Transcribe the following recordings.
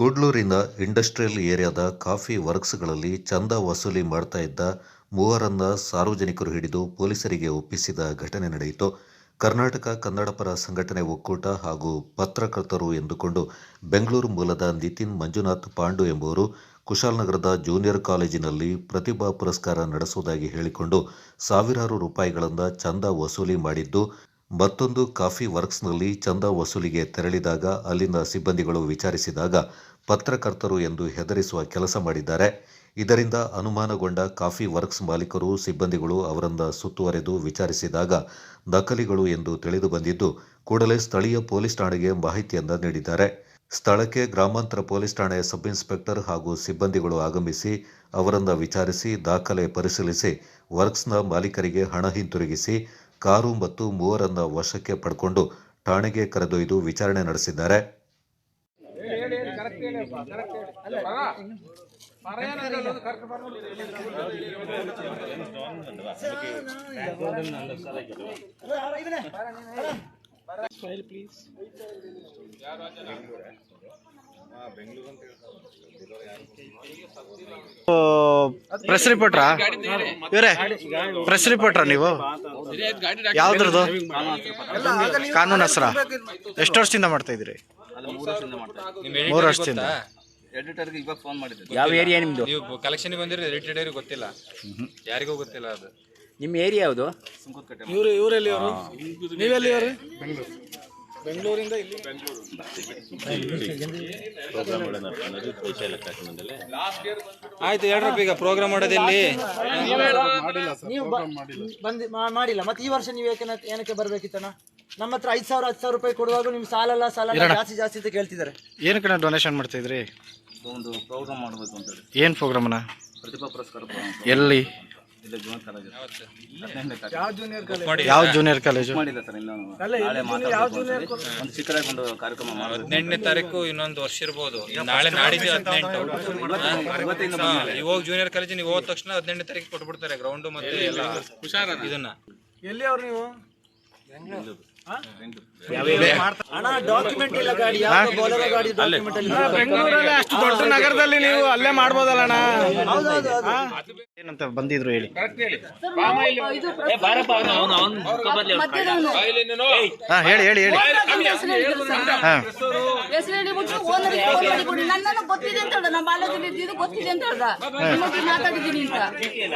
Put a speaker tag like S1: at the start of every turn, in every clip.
S1: ಕೂಡ್ಲೂರಿನ industrial ಏರಿಯಾದ coffee ವರ್ಕ್ಸ್ಗಳಲ್ಲಿ ಚಂದ ವಸೂಲಿ ಮಾಡ್ತಾ ಇದ್ದ ಮೂವರನ್ನ ಸಾರ್ವಜನಿಕರು ಹಿಡಿದು ಪೊಲೀಸರಿಗೆ ಒಪ್ಪಿಸಿದ ಘಟನೆ ನಡೆಯಿತು. ಕರ್ನಾಟಕ ಕನ್ನಡಪರ ಸಂಘಟನೆ ಒಕ್ಕೂಟ ಹಾಗೂ ಪತ್ರಕರ್ತರು ಎಂದುಕೊಂಡು ಬೆಂಗಳೂರು ಮೂಲದ ನಿತಿನ್ ಮಂಜುನಾಥ್ ಪಾಂಡು ಎಂಬುವರು ಕುಶಾಲನಗರದ ಜೂನಿಯರ್ ಕಾಲೇಜಿನಲ್ಲಿ ಪ್ರತಿಭಾ ಪುರಸ್ಕಾರ ನಡೆಸುವುದಾಗಿ ಹೇಳಿಕೊಂಡು ಸಾವಿರಾರು ರೂಪಾಯಿಗಳನ್ನು ಚಂದ ವಸೂಲಿ ಮಾಡಿದ್ದು ಮತ್ತೊಂದು ಕಾಫಿ ವರ್ಕ್ಸ್ನಲ್ಲಿ ಚಂದ ವಸೂಲಿಗೆ ತೆರಳಿದಾಗ ಅಲ್ಲಿನ ಸಿಬ್ಬಂದಿಗಳು ವಿಚಾರಿಸಿದಾಗ ಪತ್ರಕರ್ತರು ಎಂದು ಹೆದರಿಸುವ ಕೆಲಸ ಮಾಡಿದ್ದಾರೆ. ಇದರಿಂದ ಅನುಮಾನಗೊಂಡ ಕಾಫಿ ವರ್ಕ್ಸ್ ಮಾಲೀಕರು ಸಿಬ್ಬಂದಿಗಳು ಅವರನ್ನು ಸುತ್ತುವರೆದು ವಿಚಾರಿಸಿದಾಗ ನಕಲಿಗಳು ಎಂದು ತಿಳಿದು ಬಂದಿದ್ದು, ಕೂಡಲೇ ಸ್ಥಳೀಯ ಪೊಲೀಸ್ ಠಾಣೆಗೆ ಮಾಹಿತಿಯನ್ನು ನೀಡಿದ್ದಾರೆ. ಸ್ಥಳಕ್ಕೆ ಗ್ರಾಮಾಂತರ ಪೊಲೀಸ್ ಠಾಣೆಯ ಸಬ್ ಇನ್ಸ್ಪೆಕ್ಟರ್ ಹಾಗೂ ಸಿಬ್ಬಂದಿಗಳು ಆಗಮಿಸಿ ಅವರನ್ನು ವಿಚಾರಿಸಿ ದಾಖಲೆ ಪರಿಶೀಲಿಸಿ, ವರ್ಕ್ಸ್ನ ಮಾಲೀಕರಿಗೆ ಹಣ ಹಿಂತಿರುಗಿಸಿ ಕಾರು ಮತ್ತು ಮೂವರನ್ನ ವಶಕ್ಕೆ ಪಡ್ಕೊಂಡು ಠಾಣೆಗೆ ಕರೆದೊಯ್ದು ವಿಚಾರಣೆ ನಡೆಸಿದ್ದಾರೆ.
S2: ಪ್ರೆಸ್ ರಿಪೋರ್ಟ್ರಾ ಇವರೇ? ಪ್ರೆಸ್ ರಿಪೋರ್ಟ್ರಾ ನೀವು? ಯಾವ್ದ್ರದ್ದು? ಕಾನೂನು ಹೆಸರ ಎಷ್ಟು ವರ್ಷದಿಂದ ಮಾಡ್ತಾ ಇದ್ರಿ ಮೂರು ವರ್ಷದಿಂದ.
S3: ಎಡಿಟರ್ಗೆ ಇವಾಗ ಫೋನ್ ಮಾಡಿದ್ದೆ
S4: ಯಾವ ಏರಿಯಾ ನಿಮ್ದು?
S3: ನೀವು ಕಲೆಕ್ಷನ್ ಬಂದಿರಿ ರಿಲೇಟೆಡ್ ಗೊತ್ತಿಲ್ಲ. ಯಾರಿಗೂ ಗೊತ್ತಿಲ್ಲ ಅದು.
S4: ನಿಮ್ಮ ಏರಿಯಾ ಯಾವುದು?
S3: ಸುಂಕದಕಟ್ಟೆ ಆಯ್ತು ಹೇಳ್ರಪ್ಪ ಈಗ ಪ್ರೋಗ್ರಾಮ್ ಮಾಡೋದಿಲ್ಲಿ
S5: ನೀವು ಬ- ಬಂದಿ ಮಾ- ಮಾಡಿಲ್ಲ. ಮತ್ತೆ ಈ ವರ್ಷ ನೀವು ಏಕೆ ಏನಕ್ಕೆ ಬರ್ಬೇಕಿತ್ತಣ್ಣ? ನಮ್ಮ ಹತ್ರ ಐದ್ ಸಾವಿರ ಹತ್ತು ಸಾವಿರ ರೂಪಾಯಿ ಕೊಡುವಾಗ ನಿಮ್ ಸಾಲಲ್ಲ ಸಾಲ ಜಾಸ್ತಿ ಜಾಸ್ತಿ ಅಂತ ಕೇಳ್ತಿದ್ದಾರೆ
S2: ಏನಕ್ಕೆ ಡೊನೇಷನ್ ಮಾಡ್ತಾ ಇದ್ರಿ?
S3: ಒಂದು ಪ್ರೋಗ್ರಾಮ್ ಮಾಡಬೇಕು ಅಂತ ಹೇಳಿ.
S2: ಏನು ಪ್ರೋಗ್ರಾಮ್ನ
S3: ಪ್ರತಿಭಾ ಪುರಸ್ಕಾರ program.
S2: ಎಲ್ಲಿ?
S3: ಇದು ಜೂನಿಯರ್ ಕಾಲೇಜ್
S2: ಯಾವ ಜೂನಿಯರ್ ಕಾಲೇಜು
S3: ಮಾಡಿಲ್ಲ ಸರ್ ಇನ್ನು ನಾಳೆ ಮಾತಾಡ್ಬೇಕು ಒಂದ್ಸರಿ. ಒಂದು ಚಿಕ್ಕದಾಗಿ ಒಂದು ಕಾರ್ಯಕ್ರಮ ಮಾಡಬೇಕು.
S6: ಹದಿನೆಂಟನೇ ತಾರೀಕು ಇನ್ನೊಂದು ವರ್ಷ ಇರ್ಬೋದು. ನಾಳೆ ನಾಡಿದ್ದು ಹದಿನೆಂಟು. ಇವಾಗ ಜೂನಿಯರ್ ಕಾಲೇಜ್ ನೀವು ಹೋದ ತಕ್ಷಣ ಹದಿನೆಂಟನೇ ತಾರೀಕು ಕೊಟ್ಬಿಡ್ತಾರೆ ಗ್ರೌಂಡ್ ಮತ್ತೆ ಎಲ್ಲ? ಇದನ್ನ.
S5: ಎಲ್ಲಿ ಅವ್ರು ನೀವು ಡಾಕ್ಯುಮೆಂಟ್
S2: ಅಷ್ಟು ದೊಡ್ಡ ನಗರದಲ್ಲಿ ನೀವು ಅಲ್ಲೇ ಮಾಡ್ಬೋದಲ್ಲ ಏನಂತ ಬಂದಿದ್ರು ಹೇಳಿ. ಹಾ ಹೇಳಿ ಹೇಳಿ ಹೇಳಿ. ಹಾ.
S7: ನನ್ನನ್ನು ಗೊತ್ತಿದೆ ಅಂತ ಹೇಳ್ದ. ನಮ್ಮ ಬಾಲ್ಯದಲ್ಲಿ ಇದ್ದಿದ್ದು ಗೊತ್ತಿದೆ ಅಂತ ಹೇಳ್ದ. ನಿಮ್ಮ ಮಾತಾಡಿದ್ದೀನಿ ಅಂತ.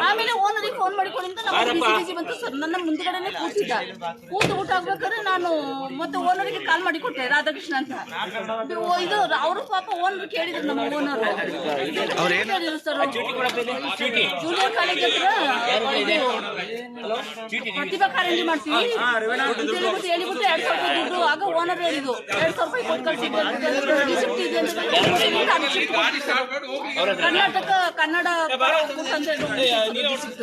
S7: ಆಮೇಲೆ ಓನರಿಗೆ ಫೋನ್ ಮಾಡಿಕೊಂಡಿಂದ ನಮ್ಮ ಬಿಸಿ ಬಿಸಿ ಬಂತು. ಸರ್ ನನ್ನ ಮುಂದ್ಗಡೆನೆ ಕೂತಿದ್ದ. ಕೂತು ಊಟ ಆಗ್ಬೇಕಾದ್ರೆ ನಾನು ಮತ್ತೆ ಓನರಿಗೆ ಕಾಲ್ ಮಾಡಿ ಕೊಟ್ಟೆ ರಾಧಾಕೃಷ್ಣ ಅಂತ. ಇದು- ಇದು ಅವರು ಪಾಪ ಓನರ್ ಕೇಳಿದ್ರು ನಮ್ಮ ಓನರ್ ಸರ್ ಜೂನಿಯರ್ ಕಾಲೇಜ್ ಹತ್ರ ಇದು ಪ್ರತಿಭಾ ಕಾರಂಜಿ ಮಾಡ್ತೀವಿ. ಅಂತ ಹೇಳ್ಬಿಟ್ಟು ಎರಡ್ ಸಾವಿರ ರೂಪಾಯಿ ದುಡ್ಡು ಆಗ ಓನರ್ ಹೇಳಿದ್ರು ಎರಡ್ ಸಾವಿರ ರೂಪಾಯಿ ಕೊಟ್ಟು ಕಳ್ಸಿದ್ದು. ರಿಸಿಪ್ಟ್ ಇದೆ ಅಂತ ಹೇಳ್ಬಿಟ್ಟು ಅದು receipt ಕೊಟ್ಟಿದ್ದಾರೆ. ಕರ್ನಾಟಕ ಕನ್ನಡ ಅಂತ ಹೇಳ್ಬಿಟ್ಟು receipt.